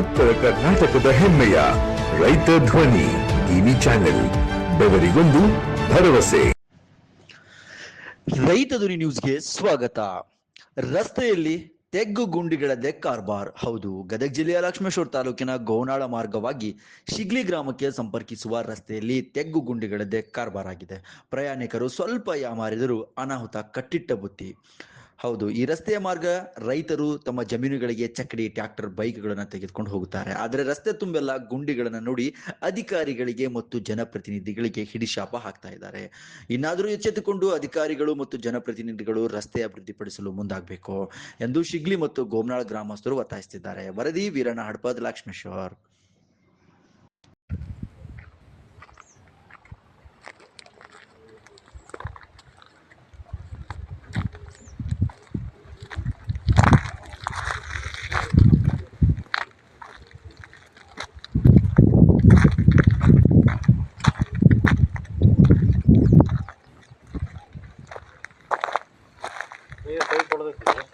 ಉತ್ತರ ಕರ್ನಾಟಕದ ಹೆಮ್ಮೆಯ ರೈತ ಧ್ವನಿ ಟಿವಿ ಚಾನೆಲ್, ಬೆವರಿಗೊಂದು ಭರವಸೆ. ರೈತ ಧ್ವನಿ ನ್ಯೂಸ್ಗೆ ಸ್ವಾಗತ. ರಸ್ತೆಯಲ್ಲಿ ತೆಗ್ಗು ಗುಂಡಿಗಳದ್ದೇ ಕಾರ್ಬಾರ್. ಹೌದು, ಗದಗ ಜಿಲ್ಲೆಯ ಲಕ್ಷ್ಮೇಶ್ವರ ತಾಲೂಕಿನ ಗೋನಾಳ ಮಾರ್ಗವಾಗಿ ಶಿಗ್ಲಿ ಗ್ರಾಮಕ್ಕೆ ಸಂಪರ್ಕಿಸುವ ರಸ್ತೆಯಲ್ಲಿ ತೆಗ್ಗು ಗುಂಡಿಗಳದ್ದೇ ಕಾರ್ಬಾರ್ ಆಗಿದೆ. ಪ್ರಯಾಣಿಕರು ಸ್ವಲ್ಪ ಯಾಮಾರಿದರೂ ಅನಾಹುತ ಕಟ್ಟಿಟ್ಟ ಬುತ್ತಿ. ಹೌದು, ಈ ರಸ್ತೆಯ ಮಾರ್ಗ ರೈತರು ತಮ್ಮ ಜಮೀನುಗಳಿಗೆ ಚಕ್ಕಡಿ ಟ್ರ್ಯಾಕ್ಟರ್ ಬೈಕ್ಗಳನ್ನು ತೆಗೆದುಕೊಂಡು ಹೋಗುತ್ತಾರೆ. ಆದರೆ ರಸ್ತೆ ತುಂಬೆಲ್ಲ ಗುಂಡಿಗಳನ್ನು ನೋಡಿ ಅಧಿಕಾರಿಗಳಿಗೆ ಮತ್ತು ಜನಪ್ರತಿನಿಧಿಗಳಿಗೆ ಹಿಡಿಶಾಪ ಹಾಕ್ತಾ ಇದ್ದಾರೆ. ಇನ್ನಾದರೂ ಎಚ್ಚೆತ್ತುಕೊಂಡು ಅಧಿಕಾರಿಗಳು ಮತ್ತು ಜನಪ್ರತಿನಿಧಿಗಳು ರಸ್ತೆ ಅಭಿವೃದ್ಧಿಪಡಿಸಲು ಮುಂದಾಗಬೇಕು ಎಂದು ಶಿಗ್ಲಿ ಮತ್ತು ಗೋಮ್ನಾಳ ಗ್ರಾಮಸ್ಥರು ಒತ್ತಾಯಿಸುತ್ತಿದ್ದಾರೆ. ವರದಿ, ವೀರಣ್ಣ ಹಡ್ಪದ್, ಲಕ್ಷ್ಮೇಶ್ವರ್. ನೀರು ಕೈ ಕೊಡಬೇಕು ಏನು